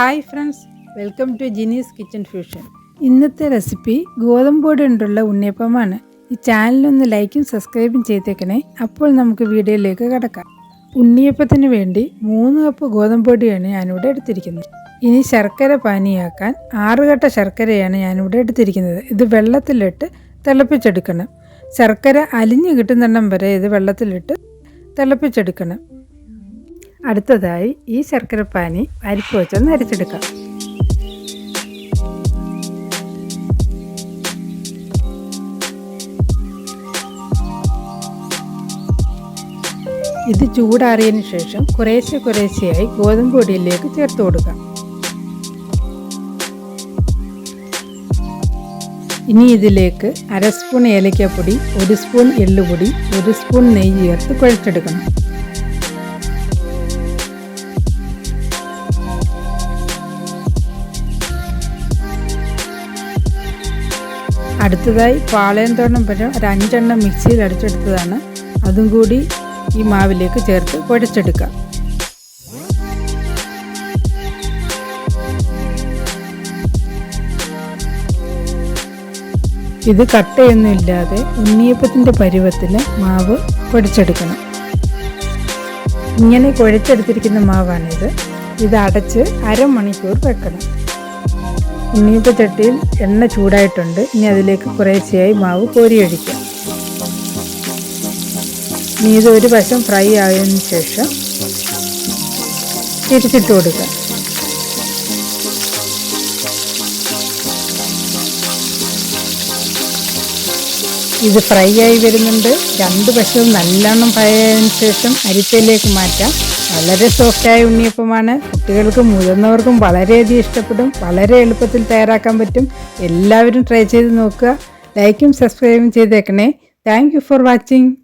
Hi friends welcome to Jini's kitchen fusion. ഇന്നത്തെ recipe ഗോതമ്പ് പൊടി കൊണ്ടുള്ള ഉണ്ണിയപ്പമാണ്. ഈ ചാനലൊന്ന് ലൈക്കും സബ്സ്ക്രൈബും ചെയ്തേക്കണേ. അപ്പോൾ നമുക്ക് വീഡിയോയിലേക്ക് കടക്കാം. ഉണ്ണിയപ്പത്തിന് വേണ്ടി മൂന്ന് കപ്പ് ഗോതമ്പ് പൊടിയാണ് ഞാനിവിടെ എടുത്തിരിക്കുന്നത്. ഇനി ശർക്കര പാനിയാക്കാൻ ആറ് കട്ട ശർക്കരയാണ് ഞാനിവിടെ എടുത്തിരിക്കുന്നത്. ഇത് വെള്ളത്തിലിട്ട് തിളപ്പിച്ചെടുക്കണം. ശർക്കര അലിഞ്ഞു കിട്ടുന്നിടം വരെ ഇത് വെള്ളത്തിലിട്ട് തിളപ്പിച്ചെടുക്കണം. അടുത്തതായി ഈ ശർക്കരപ്പാനി അരിപ്പ് വെച്ചൊന്ന് അരച്ചെടുക്കാം. ഇത് ചൂടാറിയതിന് ശേഷം കുറേശ്ശെ കുറേശ്ശെയായി ഗോതമ്പ് പൊടിയിലേക്ക് ചേർത്ത് കൊടുക്കാം. ഇനി ഇതിലേക്ക് അര സ്പൂൺ ഏലക്കാപ്പൊടി ഒരു സ്പൂൺ എള്ളുപൊടി ഒരു സ്പൂൺ നെയ്യ് ചേർത്ത് കുഴച്ചെടുക്കണം. അടുത്തതായി പാളയം തോരണം പഴം ഒരു അഞ്ചെണ്ണം മിക്സിയിൽ അടിച്ചെടുത്തതാണ്. അതും കൂടി ഈ മാവിലേക്ക് ചേർത്ത് കുഴച്ചെടുക്കാം ഇത് കട്ടയൊന്നുമില്ലാതെ ഉണ്ണിയപ്പത്തിന്റെ പരുവത്തിന് മാവ് കുഴച്ചെടുക്കണം ഇങ്ങനെ കുഴച്ചെടുത്തിരിക്കുന്ന മാവാണിത്. ഇത് അടച്ച് അരമണിക്കൂർ വെക്കണം. ഉണ്ണിയപ്പ ചട്ടിയിൽ എണ്ണ ചൂടായിട്ടുണ്ട്. ഇനി അതിലേക്ക് കുറേശ്ശെയായി മാവ് കോരിയൊഴിക്കാം. ഇനി ഇത് ഒരു വശം ഫ്രൈ ആയതിനു ശേഷം തിരിച്ചിട്ട് കൊടുക്കാം. ഇത് ഫ്രൈ ആയി വരുന്നുണ്ട്. രണ്ട് വശവും നല്ലോണം ഫ്രൈ ആയതിനു ശേഷം അരിപ്പയിലേക്ക് മാറ്റാം. വളരെ സോഫ്റ്റായ ഉണ്ണിയപ്പമാണ്. കുട്ടികൾക്കും മുതിർന്നവർക്കും വളരെയധികം ഇഷ്ടപ്പെടും. വളരെ എളുപ്പത്തിൽ തയ്യാറാക്കാൻ പറ്റും. എല്ലാവരും ട്രൈ ചെയ്ത് നോക്കുക. ലൈക്കും സബ്സ്ക്രൈബും ചെയ്തേക്കണേ. Thank for watching